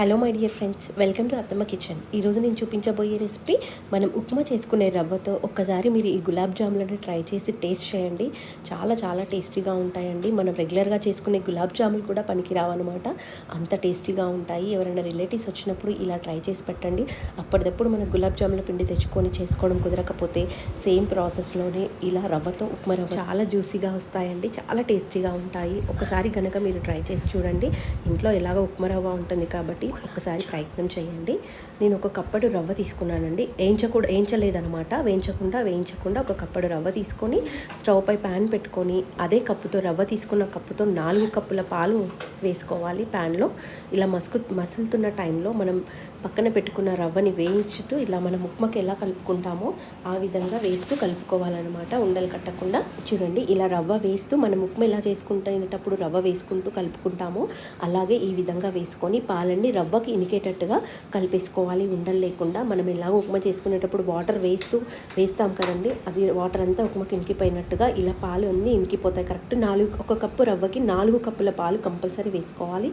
Hello my dear friends welcome to Attamma kitchen ఈరోజు నేను చూపించబోయే రెసిపీ మనం ఉప్మా చేసుకునే రవ్వతో ఒక్కసారి మీరు ఈ గులాబ్ జాములను ట్రై చేసి టేస్ట్ చేయండి. చాలా చాలా టేస్టీగా ఉంటాయండి. మనం రెగ్యులర్గా చేసుకునే గులాబ్ జాములు కూడా పనికిరావన్నమాట. అంత టేస్టీగా ఉంటాయి. ఎవరైనా రిలేటివ్స్ వచ్చినప్పుడు ఇలా ట్రై చేసి పెట్టండి. అప్పటిదప్పుడు మన గులాబ్ జాముల పిండి తెచ్చుకొని చేసుకోవడం కుదరకపోతే సేమ్ ప్రాసెస్లోనే ఇలా రవ్వతో ఉప్మా రవ్వ చాలా జ్యూసీగా వస్తాయండి. చాలా టేస్టీగా ఉంటాయి. ఒకసారి కనుక మీరు ట్రై చేసి చూడండి. ఇంట్లో ఎలాగో ఉప్మా రవ్వ ఉంటుంది కాబట్టి ఒకసారి ప్రయత్నం చేయండి. నేను ఒక కప్పడు రవ్వ తీసుకున్నానండి. వేయించకూడ వేయించలేదనమాట వేయించకుండా వేయించకుండా ఒక కప్పడు రవ్వ తీసుకొని స్టవ్ పై ప్యాన్ పెట్టుకొని అదే కప్పుతో రవ్వ తీసుకున్న కప్పుతో నాలుగు కప్పుల పాలు వేసుకోవాలి ప్యాన్లో. ఇలా మసుకు మసులుతున్న టైంలో మనం పక్కన పెట్టుకున్న రవ్వని వేయించుతూ ఇలా మనం ఉప్మాకి ఎలా కలుపుకుంటామో ఆ విధంగా వేస్తూ కలుపుకోవాలన్నమాట. ఉండలు కట్టకుండా. చూడండి ఇలా రవ్వ వేస్తూ మనం ఉప్మా ఎలా చేసుకుంటున్నప్పుడు రవ్వ వేసుకుంటూ కలుపుకుంటామో అలాగే ఈ విధంగా వేసుకొని పాలన్నీ రవ్వకి ఇనికేటట్టుగా కలిపేసుకోవాలి. ఉండలు లేకుండా మనం ఎలా ఉప్మా చేసుకునేటప్పుడు వాటర్ వేస్తూ వేస్తాం కదండి. అది వాటర్ అంతా ఉప్మాకి ఇంకిపోయినట్టుగా ఇలా పాలు అన్నీ ఇంకిపోతాయి కరెక్ట్ నాలుగు ఒక కప్పు రవ్వకి నాలుగు కప్పుల పాలు కంపల్సరీ వేసుకోవాలి.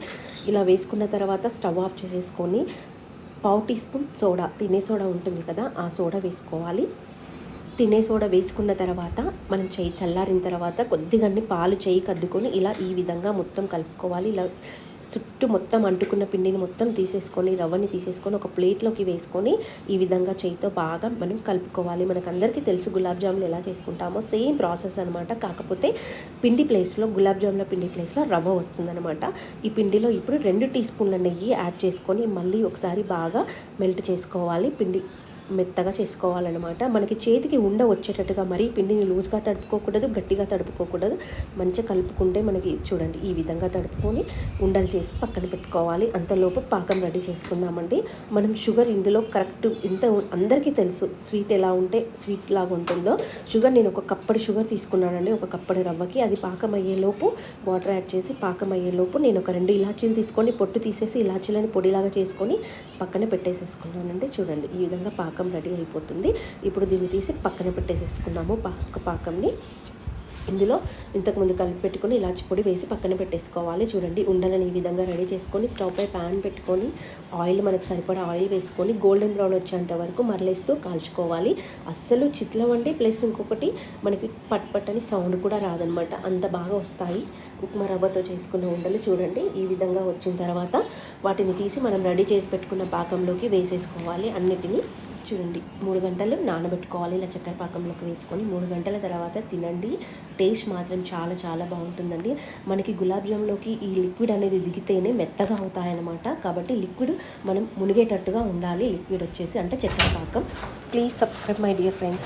ఇలా వేసుకున్న తర్వాత స్టవ్ ఆఫ్ చేసేసుకొని పావు టీ స్పూన్ సోడా తినే సోడా ఉంటుంది కదా ఆ సోడా వేసుకోవాలి. తినే సోడా వేసుకున్న తర్వాత మనం చేయి చల్లారిన తర్వాత కొద్దిగా పాలు చేయి కద్దుకొని ఇలా ఈ విధంగా మొత్తం కలుపుకోవాలి. ఇలా చుట్టూ మొత్తం అంటుకున్న పిండిని మొత్తం తీసేసుకొని రవ్వని తీసేసుకొని ఒక ప్లేట్లోకి వేసుకొని ఈ విధంగా చేయితో బాగా మనం కలుపుకోవాలి. మనకు అందరికీ తెలుసు గులాబ్ జాములు ఎలా చేసుకుంటామో. సేమ్ ప్రాసెస్ అనమాట కాకపోతే పిండి ప్లేస్లో గులాబ్ జాముల పిండి ప్లేస్లో రవ్వ వస్తుందనమాట ఈ పిండిలో ఇప్పుడు రెండు టీ స్పూన్ల నెయ్యి యాడ్ చేసుకొని మళ్ళీ ఒకసారి బాగా మెల్ట్ చేసుకోవాలి. పిండి మెత్తగా చేసుకోవాలన్నమాట. మనకి చేతికి ఉండ వచ్చేటట్టుగా మరీ పిండిని లూజ్గా తడుపుకోకూడదు గట్టిగా తడుపుకోకూడదు. మంచిగా కలుపుకుంటే మనకి చూడండి ఈ విధంగా తడుపుకొని ఉండలు చేసి పక్కన పెట్టుకోవాలి. అంతలోపు పాకం రెడీ చేసుకుందామండి. మనం షుగర్ ఇందులో కరెక్ట్ ఇంత అందరికీ తెలుసు స్వీట్ ఎలా ఉంటే స్వీట్ లాగా ఉంటుందో. షుగర్ నేను ఒక కప్పడి షుగర్ తీసుకున్నానండి ఒక కప్పడి రవ్వకి. అది పాకం అయ్యేలోపు వాటర్ యాడ్ చేసి పాకం అయ్యేలోపు నేను ఒక రెండు ఇలాచీలు తీసుకొని పొట్టు తీసేసి ఇలాచీలని పొడిలాగా చేసుకొని పక్కన పెట్టేసేసుకున్నానండి. చూడండి ఈ విధంగా పాకం పాకం రెడీ అయిపోతుంది. ఇప్పుడు దీన్ని తీసి పక్కన పెట్టేసేసుకున్నాము పాక పాకంని. ఇందులో ఇంతకుముందు కలిపి పెట్టుకొని ఇలాచి పొడి వేసి పక్కన పెట్టేసుకోవాలి. చూడండి ఉండలని ఈ విధంగా రెడీ చేసుకొని స్టవ్ పై ప్యాన్ పెట్టుకొని ఆయిల్ మనకు సరిపడా ఆయిల్ వేసుకొని గోల్డెన్ బ్రౌన్ వచ్చేంత వరకు మరలేస్తూ కాల్చుకోవాలి. అస్సలు చిట్లవండి ప్లస్ ఇంకొకటి మనకి పట్ పట్ అని సౌండ్ కూడా రాదనమాట. అంత బాగా వస్తాయి. ఉప్మా రవ్వతో చేసుకున్న ఉండలు చూడండి ఈ విధంగా వచ్చిన తర్వాత వాటిని తీసి మనం రెడీ చేసి పెట్టుకున్న పాకంలోకి వేసేసుకోవాలి అన్నిటినీ. చూడండి. మూడు గంటలు నానబెట్టుకోవాలి. ఇలా చక్కెర పాకంలోకి వేసుకొని మూడు గంటల తర్వాత తినండి. టేస్ట్ మాత్రం చాలా చాలా బాగుంటుందండి. మనకి గులాబ్ జామ్లోకి ఈ లిక్విడ్ అనేది దిగితేనే మెత్తగా అవుతాయన్నమాట. కాబట్టి లిక్విడ్ మనం మునిగేటట్టుగా ఉండాలి. లిక్విడ్ వచ్చేసి అంటే చక్కెర పాకం. Please subscribe my dear friends.